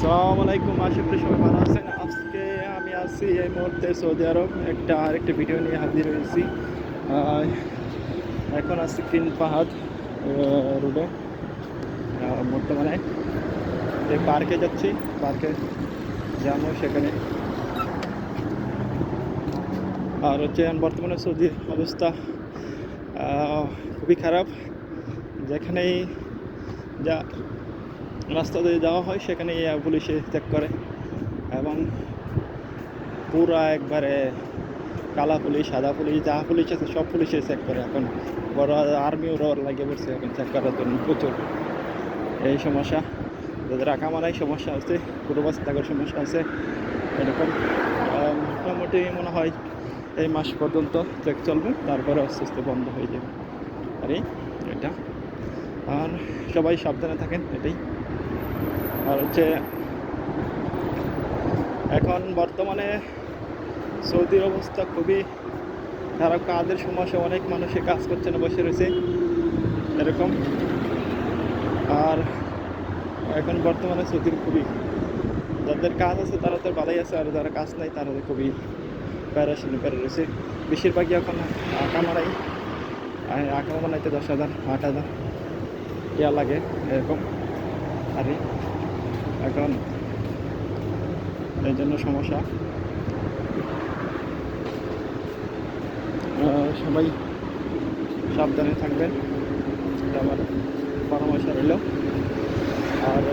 আসসালামু আলাইকুম আশা করি সবাই ভালো আছেন। আজকে আমি আছি এই মুহূর্তে সৌদি আরব, একটা আরেকটা ভিডিও নিয়ে হাজির হয়েছি। এখন আছি তিন পাহাড় রোডে। বর্তমানে এই পার্কে যাচ্ছি, পার্কে যাব সেখানে। আর হচ্ছে বর্তমানে সৌদির অবস্থা খুবই খারাপ। যেখানেই যা রাস্তা দিয়ে যাওয়া হয়, সেখানে পুলিশে চেক করে এবং পুরা একবারে কালা পুলিশ, সাদা পুলিশ, যা পুলিশ আছে সব পুলিশে চেক করে এখন। বড় আর্মিও লাগিয়ে পড়ছে এখন চেক করার জন্য প্রচুর। এই সমস্যা, যাদের রাখা মারাই সমস্যা আছে, পুরো বাস থাকার সমস্যা আছে, এরকম। মোটামুটি মনে হয় এই মাস পর্যন্ত চেক চলবে, তারপরে আস্তে আস্তে বন্ধ হয়ে যাবে। আর, এটা আর সবাই সাবধানে থাকেন, এটাই। আর হচ্ছে, এখন বর্তমানে সৌদির অবস্থা খুবই খারাপ কাজের সমস্যা অনেক মানুষে কাজ করছে না, বসে রয়েছে, এরকম। আর এখন বর্তমানে সৌদির খুবই, যাদের কাজ আছে তারা তো ভালোই আছে, আর যারা কাজ নাই তারা তো খুবই প্যারাশিনি প্যারা রয়েছে। বেশিরভাগই এখন আঁকা মারাই আঁকা বানাইতে দশ হাজার, আট হাজার। টিয়া লাগে, এরকম আর এখন এই জন্য সমস্যা। সবাই সাবধানে থাকবেন। আমার পরামর্শ রইল। আর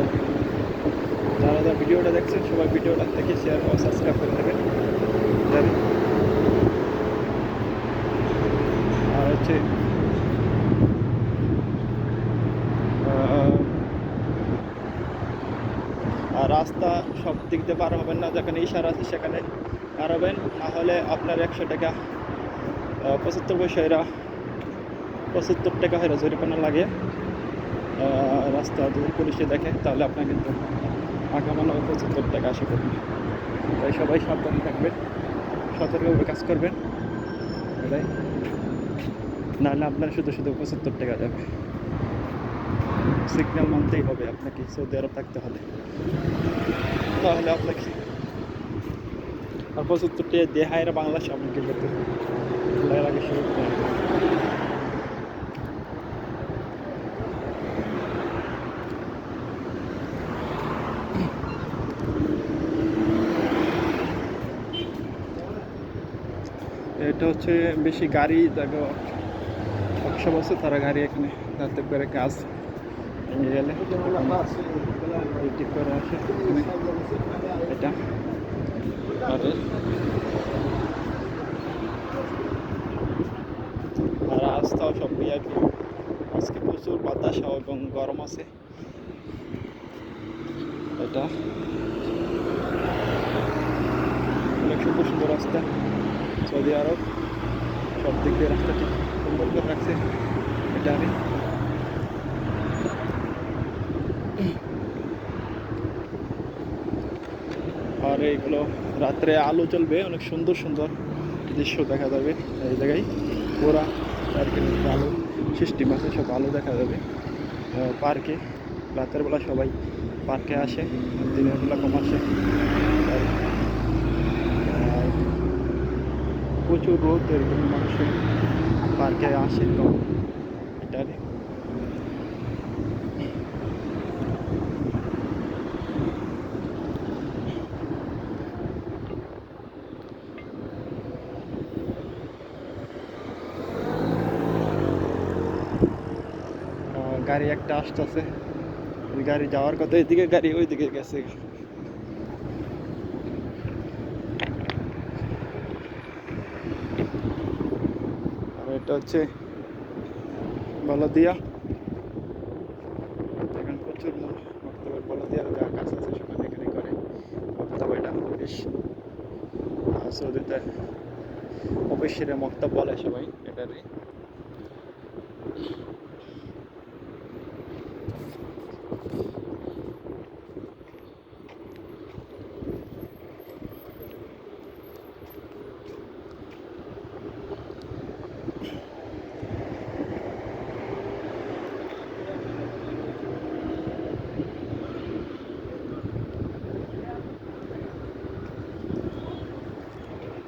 যারা যারা ভিডিওটা দেখছেন, সবাই ভিডিওটা দেখে শেয়ার ও সাবস্ক্রাইব করে দেবেন। আর হচ্ছে আহ, আর রাস্তা সব দিক দিয়ে পার হবেন না, যেখানে ইশারা আছে সেখানে পার হবেন না হলে আপনার একশো টাকা পঁচাত্তর পয়সা এরা পঁচাত্তর টাকা হেরা জরিমানা লাগে। রাস্তা যদি পুলিশে দেখে, তাহলে আপনার কিন্তু আগামানো পঁচাত্তর টাকা আশা করবেন তাই সবাই সাবধানে থাকবেন, সতর্কভাবে কাজ করবেন। এটাই। নাহলে আপনার শুধু শুধু পঁচাত্তর টাকা যাবে। সিগন্যাল মানতেই হবে আপনাকে, সৌদি আরব থাকতে হলে। তাহলে আপনাকে আর পঁচাত্তর টাকা দিয়ে হায়রা বাংলাদেশে আপনাকে যেতে হবে। এটা হচ্ছে বেশি গাড়ি দেখো সব আছে তারা গাড়ি এখানে যাতে করে কাজ ঠিক করে আসে এটা আর আর রাস্তাও সব ভিআইপি আজকে প্রচুর বাতাস এবং গরম আছে। এটা অনেক সুন্দর সুন্দর রাস্তা। Saudi Arab. সব দিক দিয়ে রাস্তাটি সুন্দর করে রাখছে। এটা আমি। আর এইগুলো রাত্রে আলো জ্বলবে অনেক সুন্দর সুন্দর দৃশ্য দেখা যাবে এই জায়গায়। পুরা পার্কের আলো সিস্টেম আছে সব আলো দেখা যাবে। পার্কে, রাতের বেলা সবাই পার্কে আসে, দিনের বেলা কম আসে। প্রচুর রোদ, এরকম মানুষের পার্কে আসে তো, এটা গাড়ি একটা আসতেছে। গাড়ি যাওয়ার কথা এদিকে গাড়ি ওইদিকে গেছে। আর এটা হচ্ছে বলদিয়া। এখানে প্রচুর বক্তব্য বলদিয়া যা কাজ আছে সেখানে এখানে করে। বক্তব্য এটা বেশ সৌদিতে অফিসের মক্তব বলে সবাই এটারই।